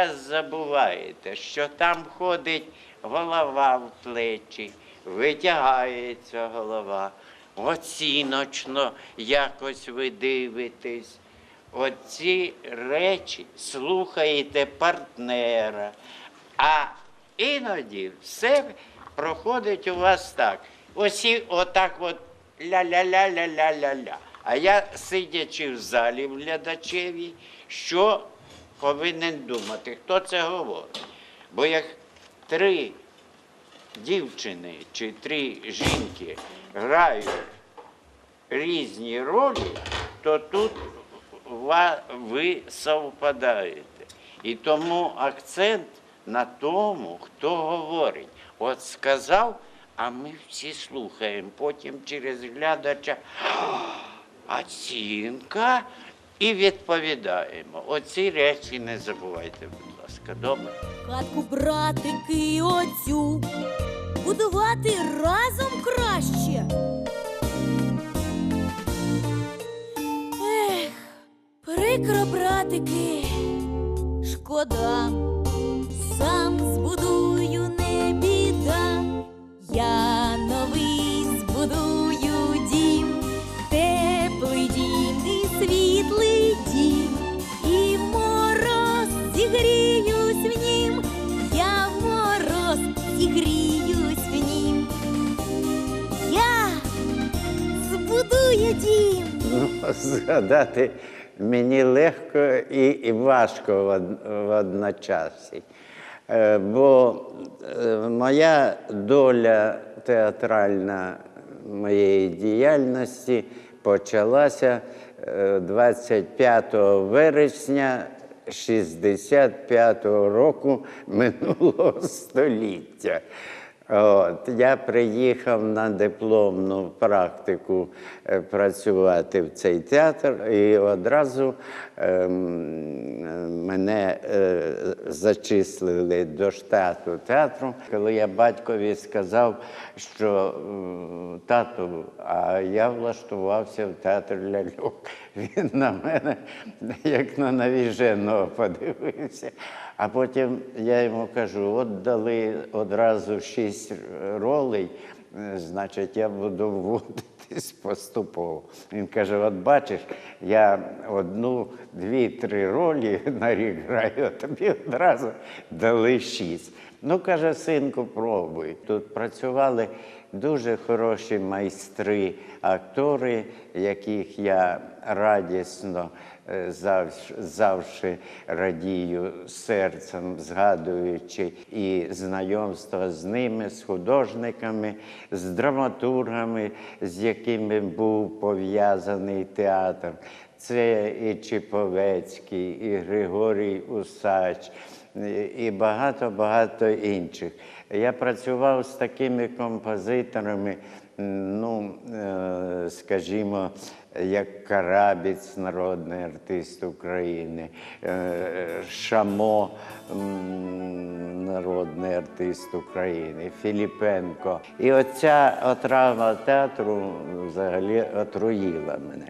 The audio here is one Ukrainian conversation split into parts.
час забуваєте, що там ходить голова в плечі, витягається голова, оціночно якось ви дивитесь. Оці речі слухаєте партнера, а іноді все проходить у вас так. Усі отак от ля-ля-ля-ля-ля-ля-ля. А я, сидячи в залі в глядачеві, що повинен думати, хто це говорить. Бо як три дівчини чи три жінки грають різні ролі, то тут ви совпадаєте. І тому акцент на тому, хто говорить. От сказав, а ми всі слухаємо. Потім через глядача оцінка і відповідаємо. Оці речі не забувайте, будь ласка. Добре? Хатку братики оцю будувати разом краще. Ех, прикро, братики, шкода, згадати мені легко і, і важко в од- водночасі. Е, Бо е, моя доля театральна моєї діяльності почалася е, 25 вересня 65-го року минулого століття. От, я приїхав на дипломну практику е, працювати в цей театр, і одразу мене е, зачислили до штату театру. Коли я батькові сказав, що е, тату, а я влаштувався в театр ляльок. Він на мене як на навіженого подивився. А потім я йому кажу: от дали одразу шість ролей, значить, я буду вводитись поступово. Він каже: от бачиш, я одну, дві, три ролі на рік граю, а тобі одразу дали шість. Ну, каже, синку, пробуй. Тут працювали дуже хороші майстри, актори, яких я радісно завж- завжди радію серцем, згадуючи і знайомство з ними, з художниками, з драматургами, з якими був пов'язаний театр. Це і Чіповецький, і Григорій Усач, і багато-багато інших. Я працював з такими композиторами, ну, е, скажімо, як Карабіць, народний артист України, е, Шамо, народний артист України, Філіпенко. І оця отрава театру взагалі отруїла мене.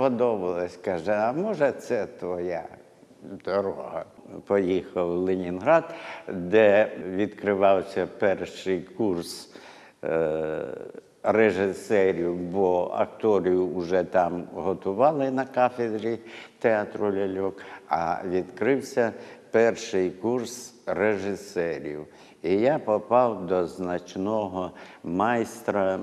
Сподобалось. Каже, а може це твоя дорога? Поїхав в Ленінград, де відкривався перший курс е, режисерів, бо акторів вже там готували на кафедрі театру ляльок, а відкрився перший курс режисерів. І я попав до значного майстра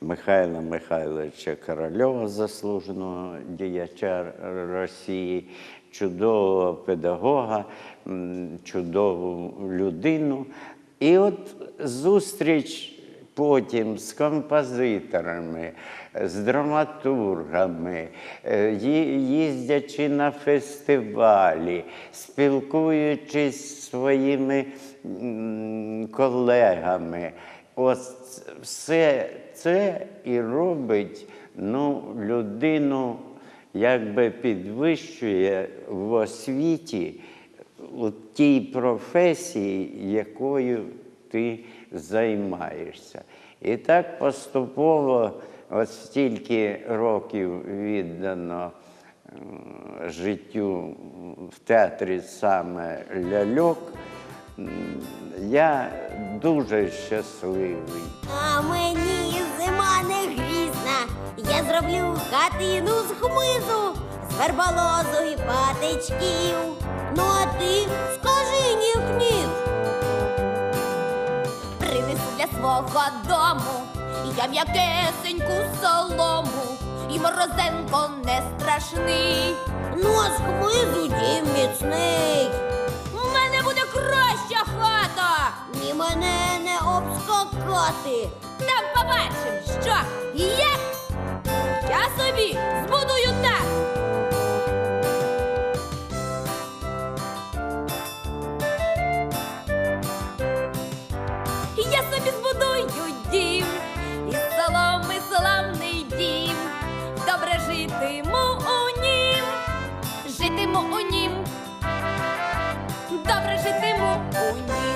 Михайла Михайловича Корольова, заслуженого діяча Росії, чудового педагога, чудову людину. І от зустріч потім з композиторами, з драматургами, е, їздячи на фестивалі, спілкуючись зі своїми колегами. Ось все це і робить ну, людину, якби підвищує в освіті у тій професії, якою ти займаєшся. І так поступово, от стільки років віддано життю в театрі саме ляльок, я дуже щасливий. А мені зима не грізна. Я зроблю хатину з хмизу, з верболозу і патичків. Ну а ти скажи ніх-ніх. Для свого дому я м'якесеньку солому, і морозенко не страшний. Ну а з хмизу дім міцний. У мене буде краща хата. Ні мене не обскакати. Там побачим, що і як. Я собі збудую так.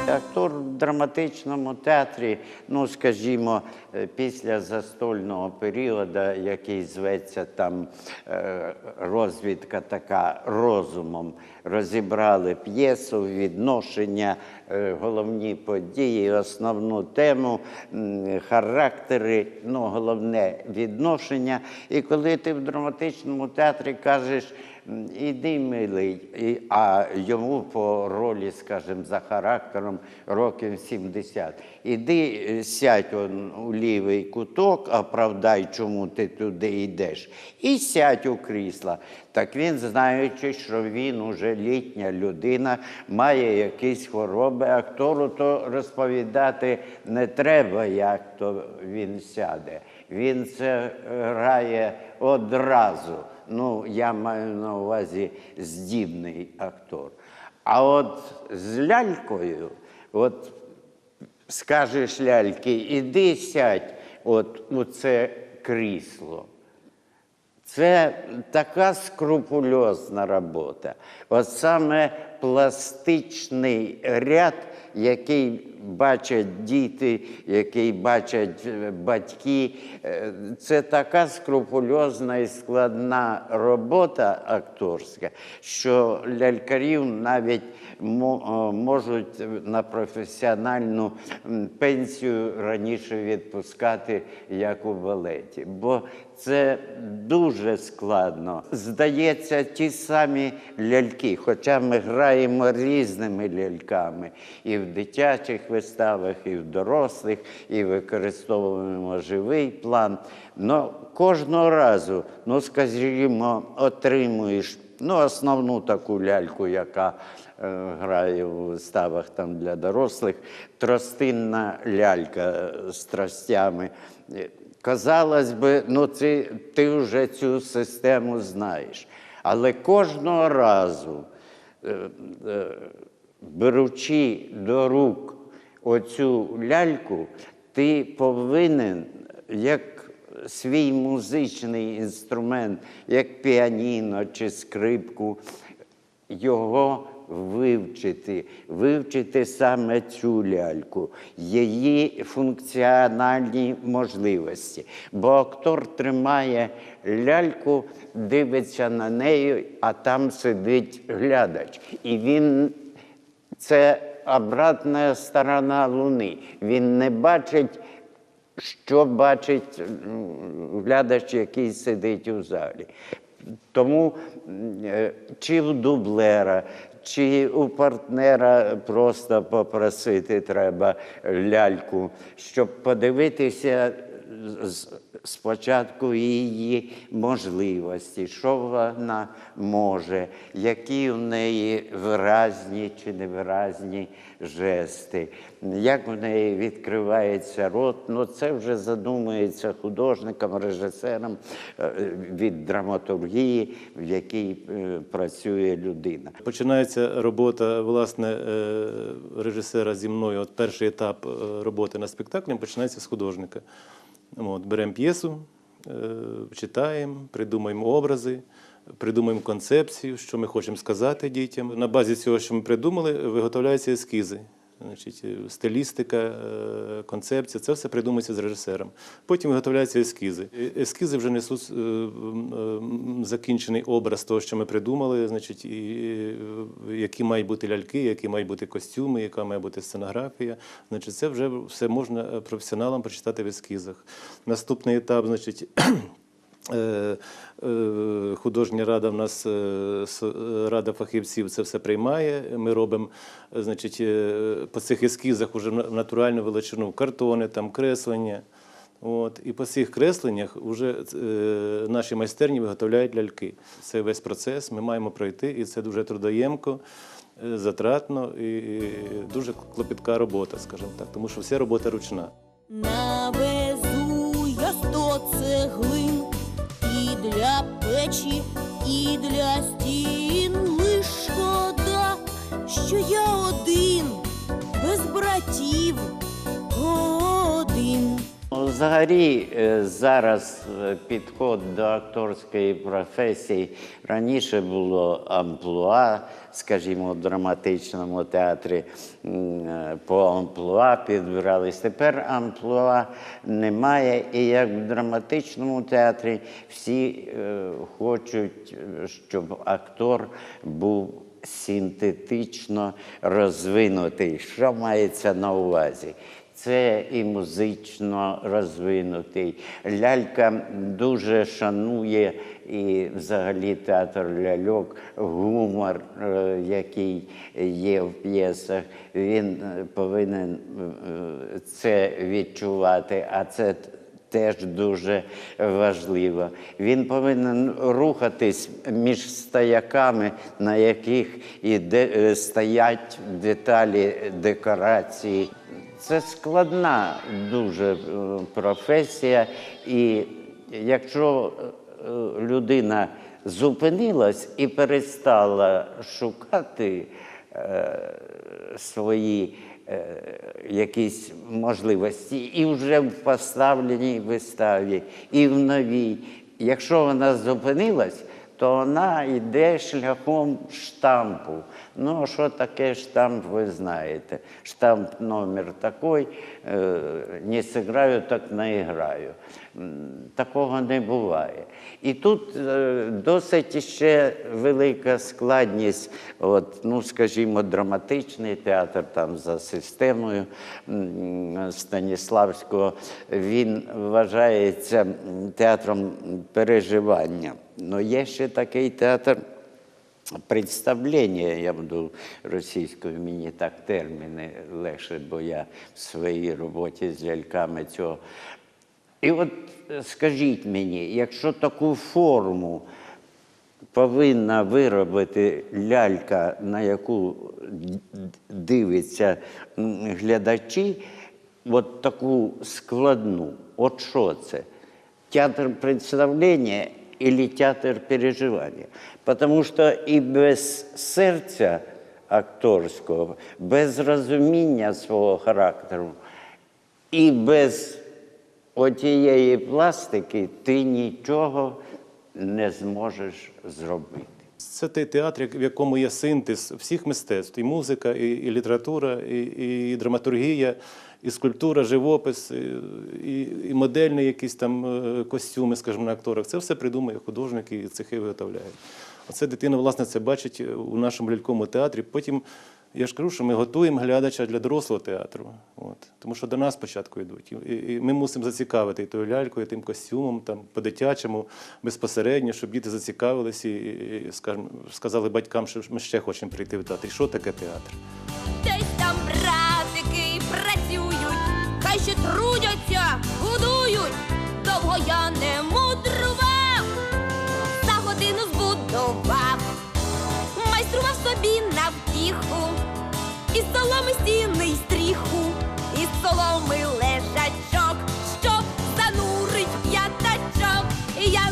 Актор в драматичному театрі, ну скажімо, е, після застольного періоду, який зветься там е, розвідка така розумом, розібрали п'єсу, відношення, е, головні події, основну тему, характери, ну головне відношення. І коли ти в драматичному театрі кажеш. Іди, милий, І- а йому по ролі, скажімо, за характером років 70. Іди е, сядь он у лівий куток, оправдай, чому ти туди йдеш, і сядь у крісло. Так він, знаючи, що він уже літня людина, має якісь хвороби, актору то розповідати не треба, як то він сяде. Він це грає одразу. Ну, я маю на увазі здібний актор. А от з лялькою, от скажеш ляльки, іди сядь от у це крісло. Це така скрупульозна робота. От саме пластичний ряд, який бачать діти, який бачать е, батьки, е, це така скрупульозна і складна робота акторська, що лялькарів навіть е, можуть на професіональну пенсію раніше відпускати, як у балеті. Бо це дуже складно. Здається, ті самі ляльки, хоча ми граємо різними ляльками і в дитячих виставах, і в дорослих, і використовуємо живий план. Но кожного разу, ну скажімо, отримуєш ну, основну таку ляльку, яка е, грає у виставах там для дорослих, тростинна лялька е, з тростями. Е, Казалось би, ну це, ти вже цю систему знаєш. Але кожного разу, е, беручи до рук оцю ляльку, ти повинен як свій музичний інструмент, як піаніно чи скрипку, його вивчити, вивчити саме цю ляльку, її функціональні можливості. Бо актор тримає ляльку, дивиться на неї, а там сидить глядач. І він це обратна сторона Луни. Він не бачить що бачить глядач, який сидить у залі. Тому е, чи в дублера, чи у партнера просто попросити треба ляльку, щоб подивитися спочатку її можливості, що вона може, які у неї виразні чи невиразні жести, як у неї відкривається рот. Ну це вже задумується художником, режисером е, від драматургії, в якій е, працює людина. Починається робота власне е, режисера зі мною. От перший етап роботи над спектаклем починається з художника. От, беремо п'єсу, е, читаємо, придумаємо образи, придумаємо концепцію, що ми хочемо сказати дітям. На базі цього, що ми придумали, виготовляються ескізи. Значить, е, стилістика, е, концепція, це все придумується з режисером. Потім виготовляються ескізи. Е, Ескізи вже несуть закінчений образ того, що ми придумали, значить, і, які мають бути ляльки, які мають бути костюми, яка має бути сценографія. Значить, це вже все можна професіоналам прочитати в ескізах. Наступний етап, значить. Е, е, Художня рада в нас е, рада фахівців це все приймає. Ми робимо, значить, по цих ескізах уже натуральну величину картони, там креслення. От, і по цих кресленнях вже наші майстерні виготовляють ляльки. Це весь процес. Ми маємо пройти, і це дуже трудоємко, затратно і дуже клопітка робота, скажімо так, тому що вся робота ручна. Взагалі е, зараз е, підход до акторської професії раніше було амплуа, скажімо, в драматичному театрі е, по амплуа підбирались. Тепер амплуа немає, і як в драматичному театрі всі хочуть, щоб актор був синтетично розвинутий. Що мається на увазі? Це і музично розвинутий. Лялька дуже шанує і взагалі театр ляльок, гумор, е, який є в п'єсах. Він е, повинен е, це відчувати, а це теж дуже важливо. Він повинен рухатись між стояками, на яких іде, стоять деталі декорації. Це складна дуже е, професія, і якщо е, людина зупинилась і перестала шукати е, свої якісь можливості і вже в поставленій виставі, і в новій. Якщо вона зупинилась, то вона йде шляхом штампу. Ну, що таке штамп, ви знаєте. Штамп номер такий, не зіграю, так наіграю. Такого не буває. І тут е, досить ще велика складність, от, ну, скажімо, драматичний театр там за системою Станіславського, він вважається театром переживання. Ну, є ще такий театр представлення, я буду російською, мені так терміни легше, бо я в своїй роботі з ляльками цього. І от скажіть мені, якщо таку форму повинна виробити лялька, на яку д- дивляться глядачі, от таку складну, от що це? Театр представления или театр переживания? Потому что і без серця акторського, без розуміння свого характеру, і без отієї пластики ти нічого не зможеш зробити. Це той театр, в якому є синтез всіх мистецтв: і музика, і, і література, і, і драматургія, і скульптура, живопис, і, і, модельні якісь там е, костюми, скажімо, на акторах. Це все придумує художник і цехи виготовляють. Оце дитина, власне, це бачить у нашому ляльковому театрі. Потім Я ж кажу, що ми готуємо глядача для дорослого театру. От. Тому що до нас спочатку йдуть. І, і ми мусимо зацікавити і тою лялькою, і тим костюмом, там, по-дитячому, безпосередньо, щоб діти зацікавилися і, і, скажімо, сказали батькам, що ми ще хочемо прийти в театр. І що таке театр? Десь там ще трудяться, будують. Довго я не мудрував, за годину збудував, майстрував собі на втіху, із соломи стіни й стріху, із соломи лежачок, щоб занурить п'ятачок. І я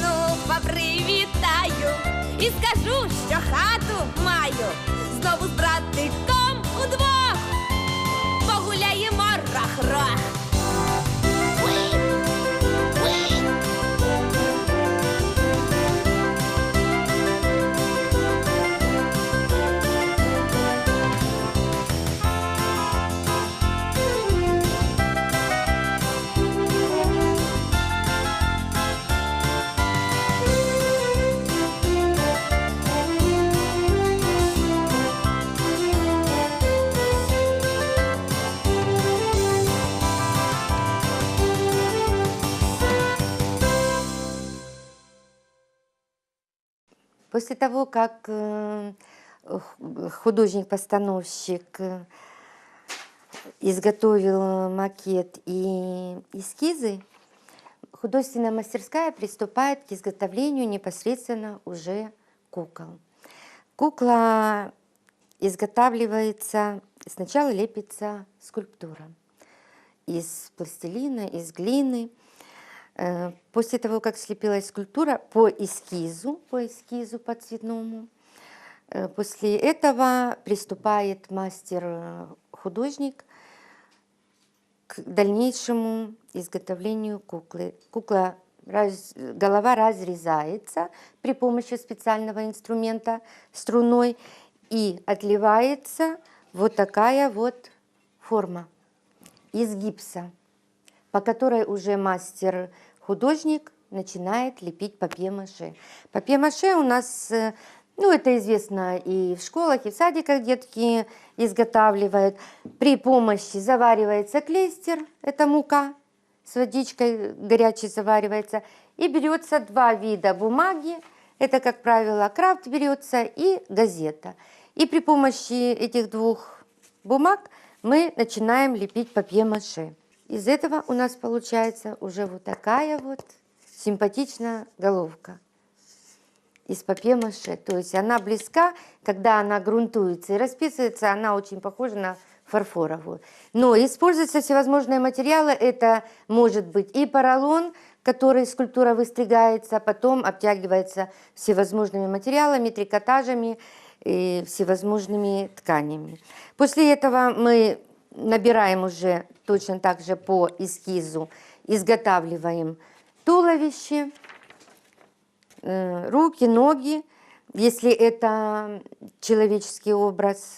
нупа привітаю і скажу, що хату маю. Знову з рах-рах. После того, как э, х- художник-постановщик э, изготовил макет и эскизы, художественная мастерская приступает к изготовлению непосредственно уже кукол. Кукла изготавливается, сначала лепится скульптура из пластилина, из глины. Э, После того, как слепилась скульптура по эскизу, по эскизу по цветному, э, после этого приступает мастер-художник к дальнейшему изготовлению куклы. Кукла, голова разрезается при помощи специального инструмента струной и отливается вот такая вот форма из гипса, по которой уже мастер-художник начинает лепить папье-маше. Папье-маше у нас, э, ну это известно и в школах, и в садиках детки изготавливают. При помощи заваривается клейстер, это мука, с водичкой горячей заваривается. И берется два вида бумаги. Это, как правило, крафт берется и газета. И при помощи этих двух бумаг мы начинаем лепить папье-маше. Из этого у нас получается уже вот такая вот симпатичная головка из папье-маше. То есть она близка, когда она грунтуется и расписывается, она очень похожа на фарфоровую. Но используются всевозможные материалы. Это может быть и поролон, который скульптура выстригается, потом обтягивается всевозможными материалами, трикотажами, и всевозможными тканями. После этого мы набираем уже точно так же по эскизу, изготавливаем туловище, э, руки, ноги, если это человеческий образ,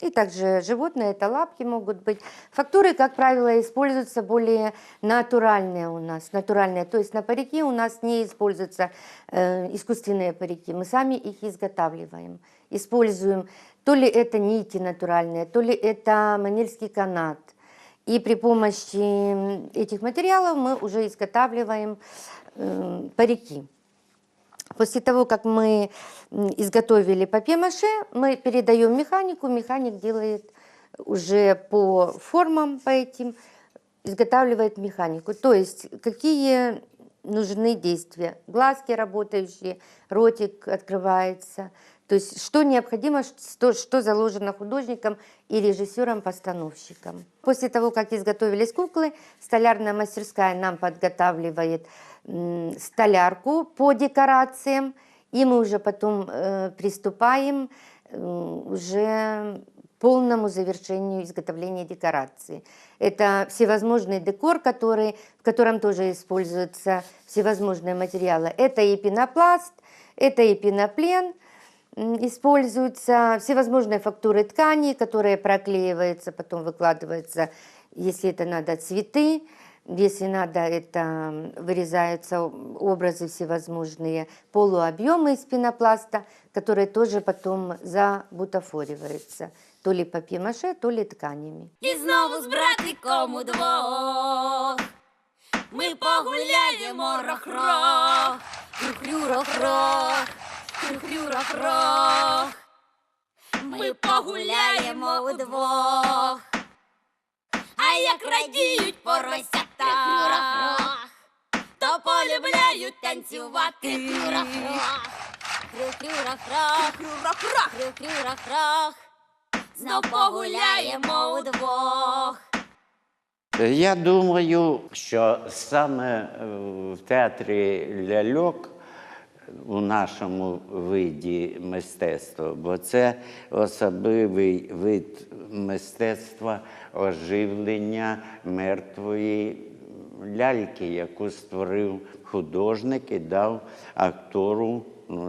и также животные, это лапки могут быть. Фактуры, как правило, используются более натуральные у нас, натуральные. То есть на парики у нас не используются э, искусственные парики, мы сами их изготавливаем. Используем то ли это нити натуральные, то ли это манильский канат. И при помощи этих материалов мы уже изготавливаем э, парики. После того, как мы изготовили папье-маше, мы передаем механику, механик делает уже по формам, по этим, изготавливает механику. То есть какие нужны действия. Глазки работающие, ротик открывается. То есть что необходимо, что, что заложено художником и режиссером-постановщиком. После того, как изготовились куклы, столярная мастерская нам подготавливает столярку по декорациям, и мы уже потом э, приступаем уже к полному завершению изготовления декорации. Это всевозможный декор, который, в котором тоже используются всевозможные материалы. Это и пенопласт, это и пеноплен, используются всевозможные фактуры ткани, которые проклеиваются, потом выкладываются, если это надо, цветы. Если надо, это вырезаются образы всевозможные, полуобъемы из пенопласта, которые тоже потом забутафориваются. То ли папье-маше, то ли тканями. І знову з братиком удвох. Ми погуляємо рох-рох, хрю-хрю рох-рох, хрю-хрю рох-рох. Ми погуляємо удвох. А як радіють поросята, То полюбляють танцювати. Хрю-рох-рох, хрю-хрю-рох-рох. Знов погуляємо удвох. Я думаю, що саме е, в театрі ляльок у нашому виді мистецтва, бо це особливий вид мистецтва оживлення мертвої ляльки, яку створив художник і дав актору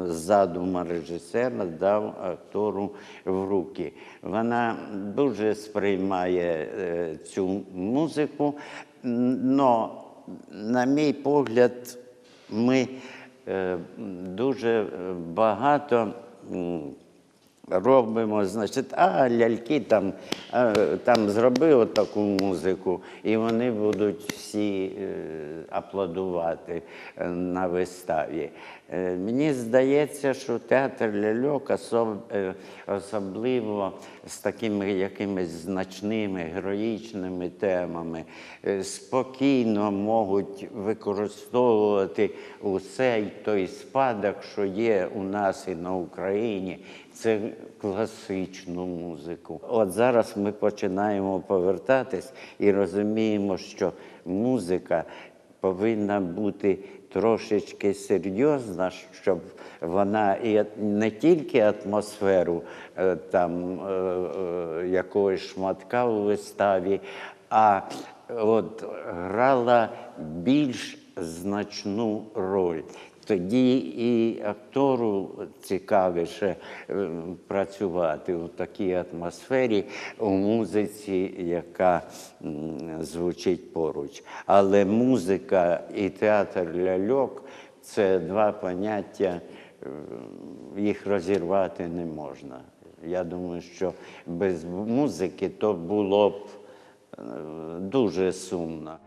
з задума режисера дав актору в руки. Вона дуже сприймає е, цю музику, але, на мій погляд, ми е, дуже багато. Робимо, значить, а ляльки там, е, там зробили таку музику, і вони будуть всі е, аплодувати е, на виставі. Е, Мені здається, що театр ляльок е, особливо з такими якимись значними героїчними темами е, спокійно можуть використовувати усе той спадок, що є у нас і на Україні. Це класичну музику. От зараз ми починаємо повертатись і розуміємо, що музика повинна бути трошечки серйозна, щоб вона і не тільки атмосферу е, там е, е, якогось шматка у виставі, а от грала більш значну роль. Тоді і актору цікавіше е, працювати у такій атмосфері, у музиці, яка звучить поруч. Але музика і театр ляльок це два поняття, е, їх розірвати не можна. Я думаю, що без музики то було б е, дуже сумно.